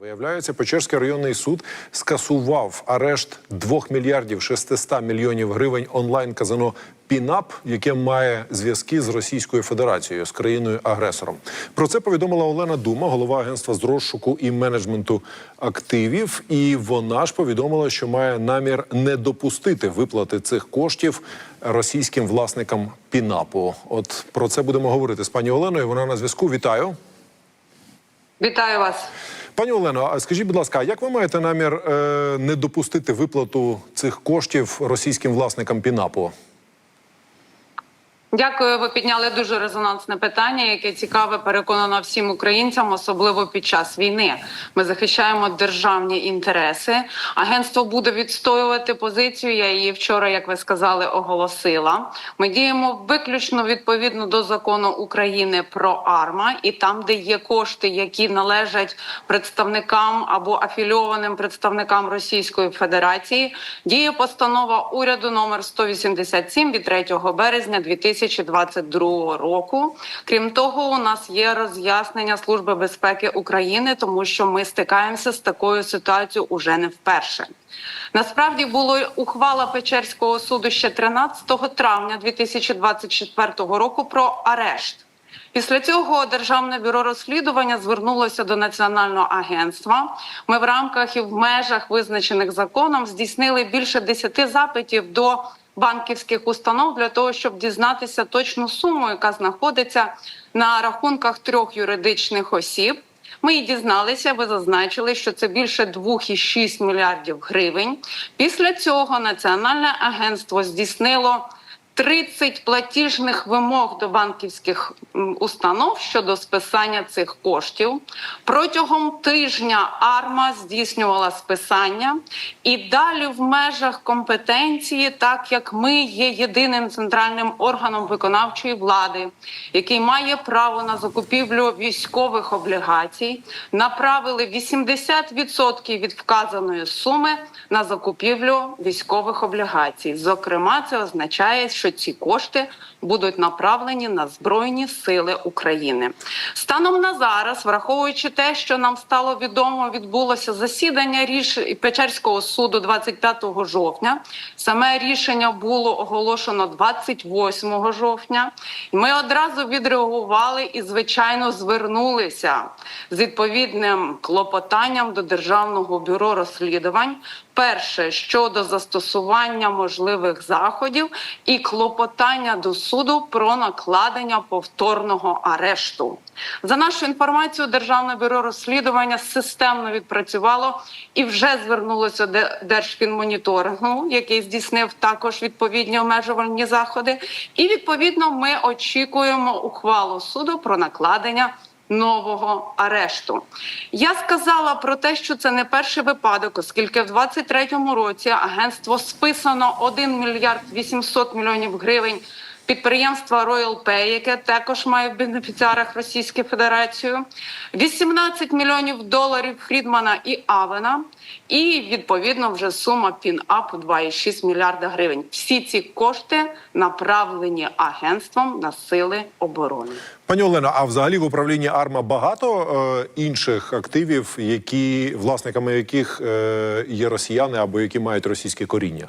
Виявляється, Печерський районний суд скасував арешт 2 мільярдів 600 мільйонів гривень онлайн казино Пінап, яке має зв'язки з Російською Федерацією з країною агресором. Про це повідомила Олена Дума, голова агентства з розшуку і менеджменту активів. І вона ж повідомила, що має намір не допустити виплати цих коштів російським власникам Пінапу. От про це будемо говорити з пані Оленою. Вона на зв'язку. Вітаю. Вітаю вас. Пані Олено, а скажіть, будь ласка, як ви маєте намір е, не допустити виплату цих коштів російським власникам Пінапу? Дякую. Ви підняли дуже резонансне питання, яке цікаве, переконано всім українцям, особливо під час війни. Ми захищаємо державні інтереси. Агентство буде відстоювати позицію. Я її вчора, як ви сказали, оголосила. Ми діємо виключно відповідно до закону України про АРМА, і там, де є кошти, які належать представникам або афільованим представникам Російської Федерації, діє постанова уряду номер 187 від 3 березня 2022 року. Крім того, у нас є роз'яснення Служби безпеки України, тому що ми стикаємося з такою ситуацією уже не вперше. Насправді було ухвала Печерського суду ще 13 травня 2024 року про арешт. Після цього Державне бюро розслідування звернулося до національного агентства. Ми в рамках і в межах визначених законом здійснили більше 10 запитів до банківських установ для того, щоб дізнатися точну суму, яка знаходиться на рахунках трьох юридичних осіб. Ми і дізналися, ви зазначили, що це більше 2,6 мільярдів гривень. Після цього Національне агентство здійснило 30 платіжних вимог до банківських установ щодо списання цих коштів. Протягом тижня АРМА здійснювала списання і далі в межах компетенції, так як ми є єдиним центральним органом виконавчої влади, який має право на закупівлю військових облігацій, направили 80% від вказаної суми на закупівлю військових облігацій. Зокрема, це означає, що ці кошти будуть направлені на збройні сили України. Станом на зараз, враховуючи те, що нам стало відомо, відбулося засідання ріш Печерського суду 25 жовтня. Саме рішення було оголошено 28 жовтня. Ми одразу відреагували і, звичайно, звернулися з відповідним клопотанням до Державного бюро розслідувань. Перше щодо застосування можливих заходів і клопотання до суду про накладення повторного арешту. За нашу інформацію, Державне бюро розслідування системно відпрацювало і вже звернулося до Держфінмоніторингу, який здійснив також відповідні обмежувальні заходи. І відповідно ми очікуємо ухвалу суду про накладення нового арешту. Я сказала про те, що це не перший випадок, оскільки в 23-му році агентство списано 1 мільярд 800 мільйонів гривень підприємства Royal Pay, яке також має в бенефіціарах Російську Федерацію, 18 мільйонів доларів Фрідмана і Авена, і відповідно вже сума пін-ап 2,6 мільярда гривень. Всі ці кошти направлені агентством на сили оборони. Пані Олено, а взагалі в управлінні АРМА багато е, інших активів, які власниками яких е, є росіяни або які мають російське коріння?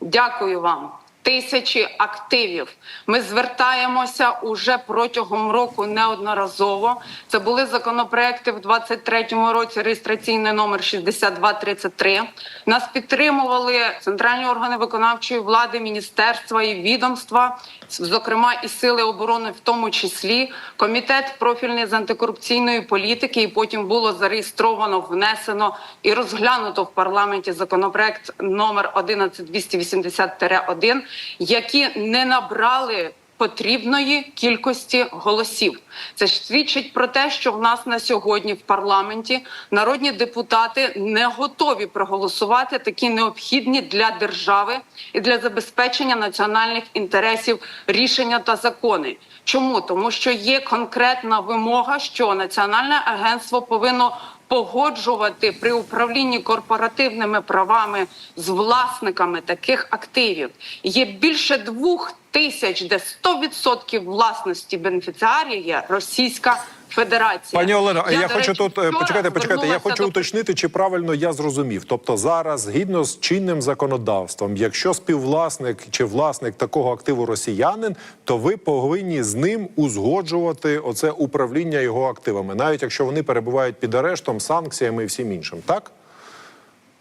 Дякую вам. Тисячі активів. Ми звертаємося уже протягом року неодноразово. Це були законопроекти в 23-му році. Реєстраційний номер 6233. Нас підтримували центральні органи виконавчої влади, міністерства і відомства, зокрема і сили оборони, в тому числі комітет профільний з антикорупційної політики. І потім було зареєстровано, внесено і розглянуто в парламенті законопроект номер 11280-1, які не набрали потрібної кількості голосів. Це свідчить про те, що в нас на сьогодні в парламенті народні депутати не готові проголосувати такі необхідні для держави і для забезпечення національних інтересів рішення та закони. Чому тому, що є конкретна вимога, що національне агентство повинно погоджувати при управлінні корпоративними правами з власниками таких активів. Є більше двох тисяч, де 100% власності бенефіціарів є Російська Федерація. Пані Олено, я, до хочу речі, тут е, почекайте, почекайте. Я хочу до уточнити, чи правильно я зрозумів. Тобто, зараз, згідно з чинним законодавством, якщо співвласник чи власник такого активу росіянин, то ви повинні з ним узгоджувати оце управління його активами, навіть якщо вони перебувають під арештом, санкціями і всім іншим, так?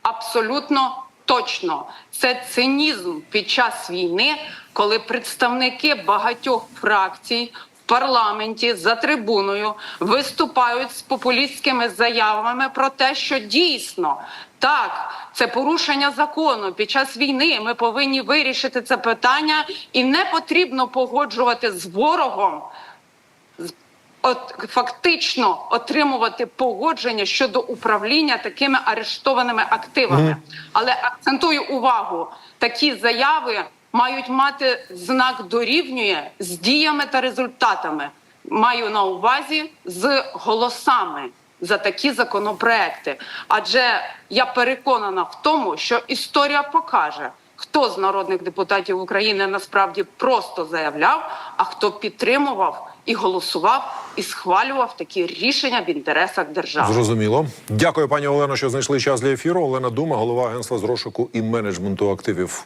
Абсолютно точно. Це цинізм під час війни, коли представники багатьох фракцій парламенті за трибуною виступають з популістськими заявами про те, що дійсно так, це порушення закону під час війни. Ми повинні вирішити це питання, і не потрібно погоджувати з ворогом от фактично отримувати погодження щодо управління такими арештованими активами. Але акцентую увагу, такі заяви мають мати знак дорівнює з діями та результатами. Маю на увазі з голосами за такі законопроекти. Адже я переконана в тому, що історія покаже. Хто з народних депутатів України насправді просто заявляв, а хто підтримував і голосував і схвалював такі рішення в інтересах держави? Зрозуміло. Дякую, пані Олено, що знайшли час для ефіру. Олена Дума, голова агентства з розшуку і менеджменту активів.